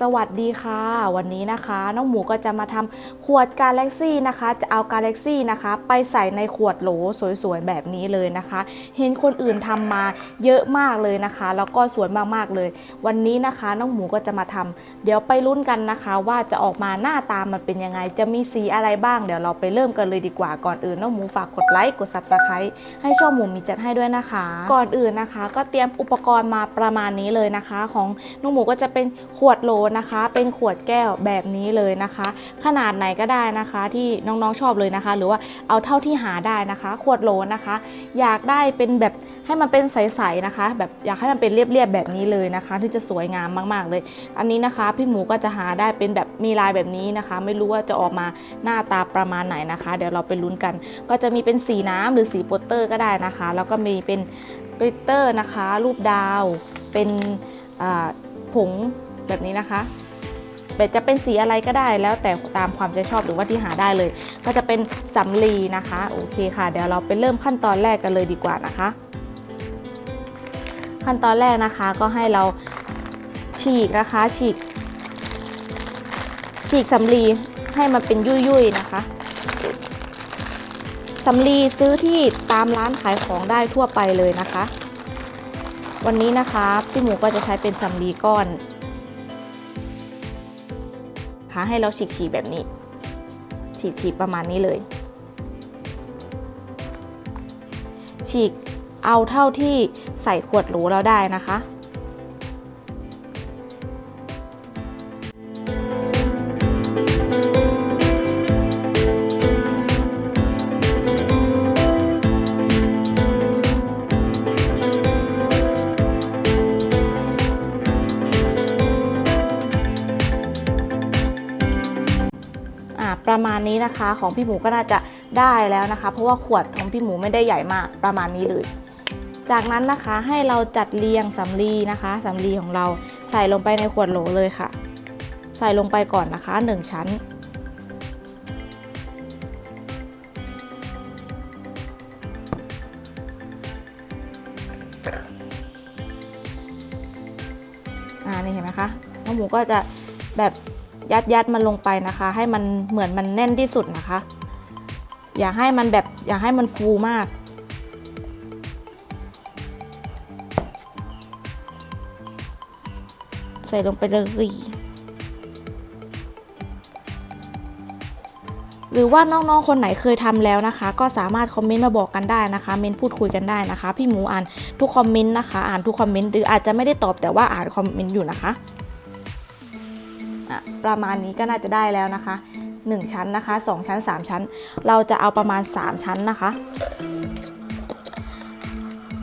สวัสดีค่ะ วันนี้นะคะ น้องหมูก็จะมาทำขวดกาแล็กซี่นะคะ จะเอากาแล็กซี่นะคะ ไปใส่ในขวดโหลสวยๆแบบนี้เลยนะคะ เห็นคนอื่นทำมาเยอะมากเลยนะคะ แล้วก็สวยมากๆเลย วันนี้นะคะ น้องหมูก็จะมาทำเดี๋ยวไปลุ้นกันนะคะ ว่าจะออกมาหน้าตามันเป็นยังไง จะมีสีอะไรบ้างเดี๋ยวเราไปเริ่มกันเลยดีกว่าก่อนอื่นน้องหมูฝากกดไลค์กด subscribe ให้ช่องหมูมีจัดให้ด้วยนะคะ ก่อนอื่นนะคะ ก็เตรียมอุปกรณ์มาประมาณนี้เลยนะคะ ของน้องหมูก็จะเป็นขวดโหลนะคะ เป็นขวดแก้วแบบนี้เลยนะคะ ขนาดไหนก็ได้นะคะที่น้องๆชอบเลยนะคะ หรือว่าเอาเท่าที่หาได้นะคะ ขวดโหลนะคะ อยากได้เป็นแบบให้มันเป็นใสๆนะคะ แบบอยากให้มันเป็นเรียบๆแบบนี้เลยนะคะที่จะสวยงามมากๆเลย อันนี้นะคะพี่หมูก็จะหาได้เป็นแบบมีลายแบบนี้นะคะ ไม่รู้ว่าจะออกมาหน้าตาประมาณไหนนะคะ เดี๋ยวเราไปลุ้นกัน ก็จะมีเป็นสีน้ำหรือสีโปสเตอร์ก็ได้นะคะ แล้วก็มีเป็นกริตเตอร์นะคะ รูปดาวเป็นผง แบบนี้นะคะแต่จะเป็นสีอะไรก็ได้แล้วแต่ตามความใจชอบหรือว่าที่หาได้เลย ก็จะเป็นสำลีนะคะโอเคค่ะ เดี๋ยวเราไปเริ่มขั้นตอนแรกกันเลยดีกว่านะคะ ขั้นตอนแรกนะคะก็ให้เราฉีกนะคะฉีก ฉีกสำลีให้มันเป็นยุ่ยๆนะคะสำลีซื้อที่ตามร้านขายของได้ทั่วไปเลยนะคะ วันนี้นะคะพี่หมูก็จะใช้เป็นสำลีก้อน คะ ให้เราฉีกฉีแบบนี้ ฉีกฉีประมาณนี้เลย ฉีกเอาเท่าที่ใส่ขวดโหลเราได้นะคะ นะคะ ของพี่หมูก็น่าจะได้แล้วนะคะ เพราะว่าขวดของพี่หมูไม่ได้ใหญ่มากประมาณนี้เลย จากนั้นนะคะให้เราจัดเรียงสำลีนะคะสำลีของเราใส่ลงไปในขวดโหลเลยค่ะ ใส่ลงไปก่อนนะคะ 1 ชั้นอ่านี่เห็นไหมคะน้องหมูก็จะแบบ ยัดยัดมันลงไปนะคะ ให้มันเหมือนมันแน่นที่สุดนะคะ อย่าให้มันแบบอย่าให้มันฟูมาก ใส่ลงไปเลยหรือว่าน้องๆ คนไหนเคยทำแล้วนะคะ ก็สามารถคอมเมนต์มาบอกกันได้นะคะ เมนพูดคุยกันได้นะคะ พี่หมูอ่านทุกคอมเมนต์นะคะ อ่านทุกคอมเมนต์หรืออาจจะไม่ได้ตอบแต่ว่าอ่านคอมเมนต์อยู่นะคะ อะประมาณนี้ก็น่าจะได้แล้วนะคะ 1 ชั้นนะคะ 2 ชั้น 3 ชั้น เราจะเอาประมาณ 3 ชั้นนะคะ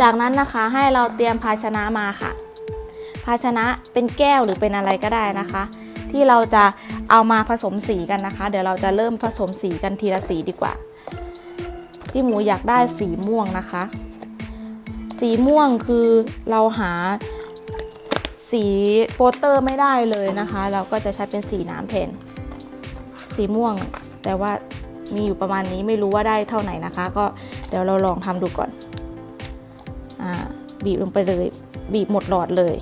จากนั้นนะคะให้เราเตรียมภาชนะมาค่ะ ภาชนะเป็นแก้วหรือเป็นอะไรก็ได้นะคะ ที่เราจะเอามาผสมสีกันนะคะ เดี๋ยวเราจะเริ่มผสมสีกันทีละสีดีกว่าพี่หมูอยากได้สีม่วงนะคะ สีม่วงคือเราหา สีโปสเตอร์ไม่ได้เลยนะคะ เราก็จะใช้เป็นสีน้ำแทนสีม่วง แต่ว่ามีอยู่ประมาณนี้ไม่รู้ว่าได้เท่าไหร่นะคะ ก็เดี๋ยวเราลองทำดูก่อนอบีบลงไปเลยบีบหมดหลอดเลย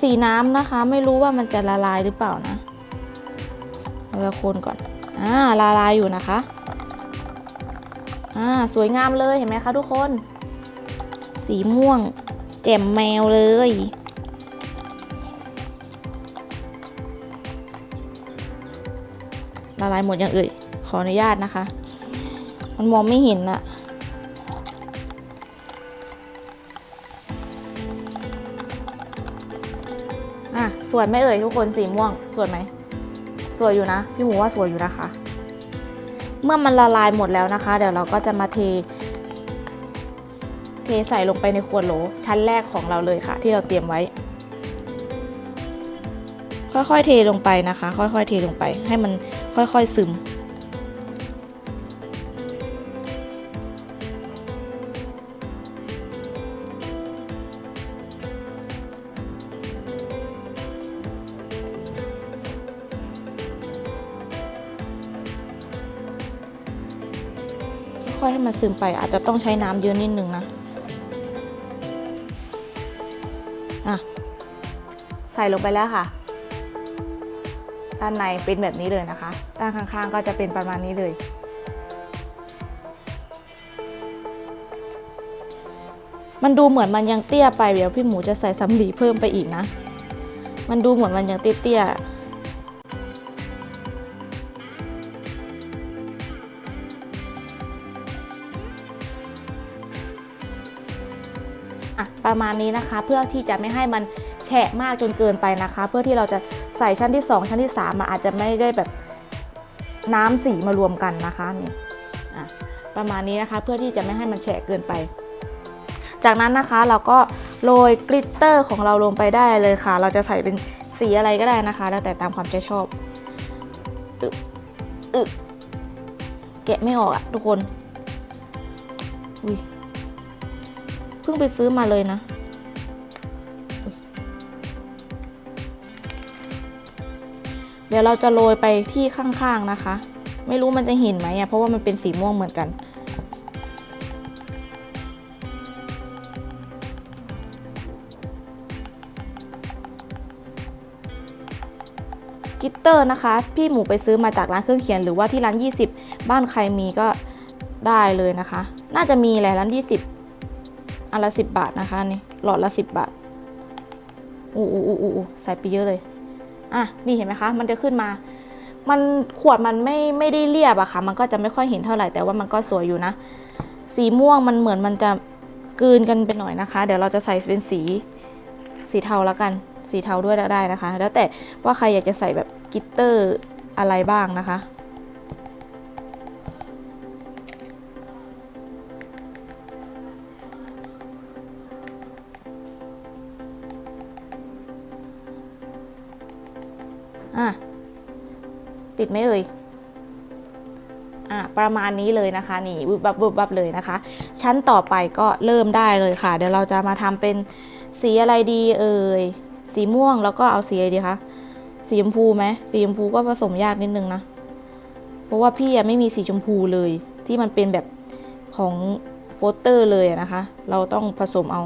สีน้ำนะคะ ไม่รู้ว่ามันจะละลายหรือเปล่านะเราคนก่อนอ่าละลายอยู่นะคะ อ่าสวยงามเลยเห็นไหมคะทุกคน สีม่วง แจ่มแมวเลย ละลายหมดยังเอ่ยขออนุญาตนะคะ มันมองไม่เห็นอะอะสวยไหมเอ่ยทุกคนสีม่วงสวยไหมสวยอยู่นะ พี่หมูว่าสวยอยู่นะคะ เมื่อมันละลายหมดแล้วนะคะ เดี๋ยวเราก็จะมาเท เทใส่ลงไปในขวดโหลชั้นแรกของเราเลยค่ะ ที่เราเตรียมไว้ ค่อยๆเทลงไปนะคะ ค่อยๆเทลงไป ให้มันค่อยๆซึม อยๆให้มันซึมไป อาจจะต้องใช้น้ำเยอะนิดนึงนะอะใส่ลงไปแล้วค่ะ ด้านในเป็นแบบนี้เลยนะคะ ด้านข้างๆก็จะเป็นประมาณนี้เลย มันดูเหมือนมันยังเตี้ยไปเดี๋ยวพี่หมูจะใส่สำลีเพิ่มไปอีกนะ มันดูเหมือนมันยังเตี้ยๆ ประมาณนี้นะคะ เพื่อที่จะไม่ให้มันแฉะมากจนเกินไปนะคะ เพื่อที่เราจะใส่ชั้นที่ 2 ชั้นที่ 3 มาอาจจะไม่ได้แบบน้ำสีมารวมกันนะคะนี่อะประมาณนี้นะคะ เพื่อที่จะไม่ให้มันแฉะเกินไป จากนั้นนะคะเราก็โรยกลิตเตอร์ของเราลงไปได้เลยค่ะ เราจะใส่เป็นสีอะไรก็ได้นะคะ แล้วแต่ตามความใจชอบอึอึแกะไม่ออกอะทุกคน อุ้ย พิ่งไปซื้อมาเลยนะ เดี๋ยวเราจะโรยไปที่ข้างๆนะคะ ไม่รู้มันจะเห็นไหมอะเพราะว่ามันเป็นสีม่วงเหมือนกันกิตเตอร์นะคะ พี่หมูไปซื้อมาจากร้านเครื่องเขียนหรือว่าที่ร้าน 20 บ้านใครมีก็ได้เลยนะคะ น่าจะมีแหละร้าน 20 อันละสิบบาทนะคะนี่หลอดละสิบบาทอู้อู้อู้อู้ใส่ไปเยอะเลย อะนี่เห็นไหมคะ มันจะขึ้นมา มันขวดมันไม่ไม่ได้เรียบอะค่ะ มันก็จะไม่ค่อยเห็นเท่าไหร่แต่ว่ามันก็สวยอยู่นะ สีม่วงมันเหมือนมันจะกืนกันไปหน่อยนะคะ เดี๋ยวเราจะใส่เป็นสีสีเทาแล้วกัน สีเทาด้วยได้นะคะ แล้วแต่ว่าใครอยากจะใส่แบบกิตเตอร์อะไรบ้างนะคะ อะติดไหมเอ่ยอะประมาณนี้เลยนะคะนี่วุบวับวุบวับเลยนะคะ ชั้นต่อไปก็เริ่มได้เลยค่ะ เดี๋ยวเราจะมาทำเป็นสีอะไรดีเอ่ยสีม่วงแล้วก็เอาสีอะไรดีคะสีชมพูไหมสีชมพูก็ผสมยากนิดนึงนะเพราะว่าพี่อะไม่มีสีชมพูเลย ที่มันเป็นแบบของโปสเตอร์เลยนะคะ เราต้องผสมเอา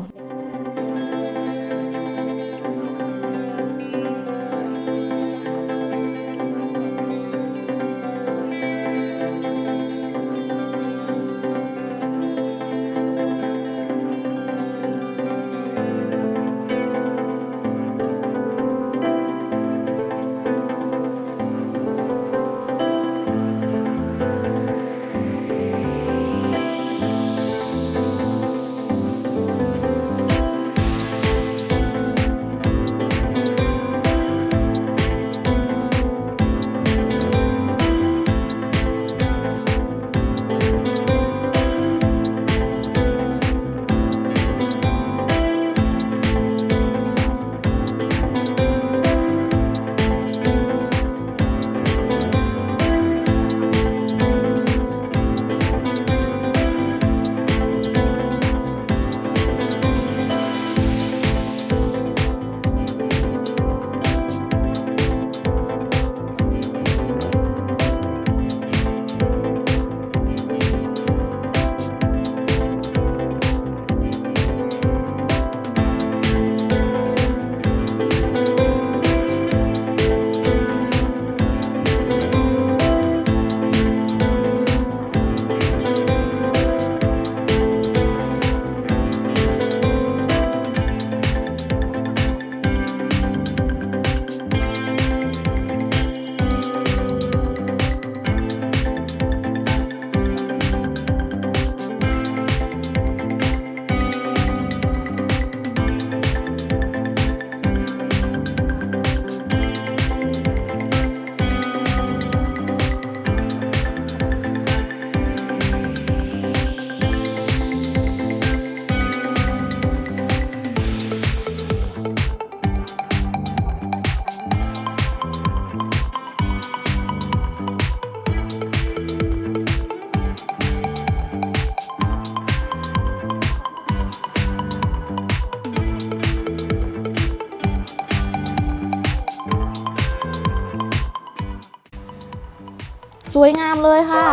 สวยงามเลยค่ะ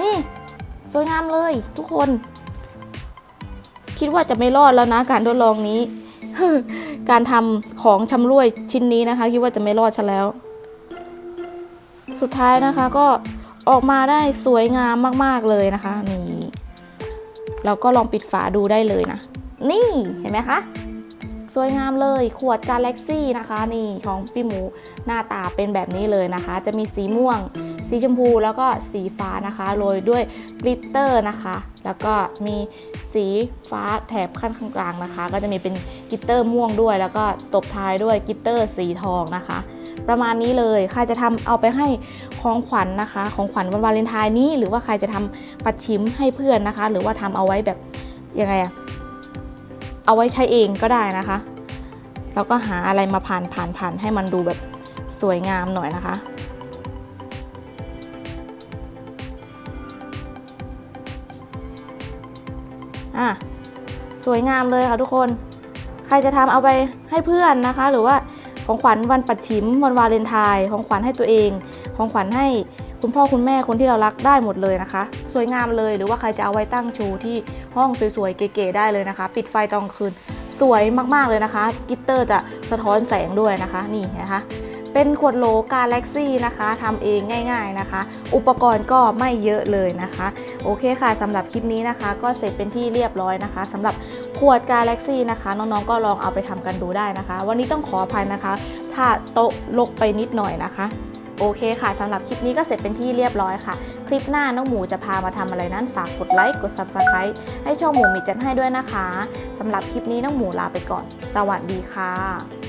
นี่ สวยงามเลยทุกคน คิดว่าจะไม่รอดแล้วนะ การทดลองนี้ การทำของชำร่วยชิ้นนี้นะคะ คิดว่าจะไม่รอดฉันแล้ว สุดท้ายนะคะก็ออกมาได้สวยงามมากๆเลยนะคะนี่เราก็ลองปิดฝาดูได้เลยนะ นี่เห็นไหมคะ สวยงามเลย ขวดกาแล็กซี่นะคะนี่ของพี่หมูหน้าตาเป็นแบบนี้เลยนะคะ จะมีสีม่วง สีชมพูแล้วก็สีฟ้านะคะโรยด้วยกลิตเตอร์นะคะ แล้วก็มีสีฟ้าแถบขั้นข้างกลางนะคะ ก็จะมีเป็นกลิตเตอร์ม่วงด้วย แล้วก็ตบท้ายด้วยกลิตเตอร์สีทองนะคะ ประมาณนี้เลยใครจะทำเอาไปให้ของขวัญนะคะ ของขวัญวันวาเลนไทน์นี้ หรือว่าใครจะทำปัดชิมให้เพื่อนนะคะ หรือว่าทำเอาไว้แบบยังไงอะ เอาไว้ใช้เองก็ได้นะคะ แล้วก็หาอะไรมาผ่านผ่านผ่านให้มันดูแบบสวยงามหน่อยนะคะ อะสวยงามเลยค่ะทุกคน ใครจะทำเอาไปให้เพื่อนนะคะ หรือว่าของขวัญวันปัดฉิมวันวาเลนไทน์ของขวัญให้ตัวเอง ของขวัญให้ คุณพ่อคุณแม่คนที่เรารักได้หมดเลยนะคะ สวยงามเลยหรือว่าใครจะเอาไว้ตั้งโชว์ที่ห้องสวยๆ เก๋ๆได้เลยนะคะ ปิดไฟตอนคืนสวยมากๆเลยนะคะ กิตเตอร์จะสะท้อนแสงด้วยนะคะนี่นะคะเป็นขวดโหลกาแล็กซี่นะคะทำเองง่ายๆนะคะ อุปกรณ์ก็ไม่เยอะเลยนะคะ โอเคค่ะสำหรับคลิปนี้นะคะ ก็เสร็จเป็นที่เรียบร้อยนะคะสำหรับขวดกาแล็กซี่นะคะ น้องๆก็ลองเอาไปทำกันดูได้นะคะ วันนี้ต้องขออภัยนะคะ ถ้าโต๊ะลกไปนิดหน่อยนะคะ โอเคค่ะสำหรับคลิปนี้ก็เสร็จเป็นที่เรียบร้อยค่ะ คลิปหน้าน้องหมูจะพามาทำอะไรนั้นฝากกดไลค์กด Subscribe ให้ช่องหมูมีจัดให้ด้วยนะคะสำหรับคลิปนี้น้องหมูลาไปก่อน สวัสดีค่ะ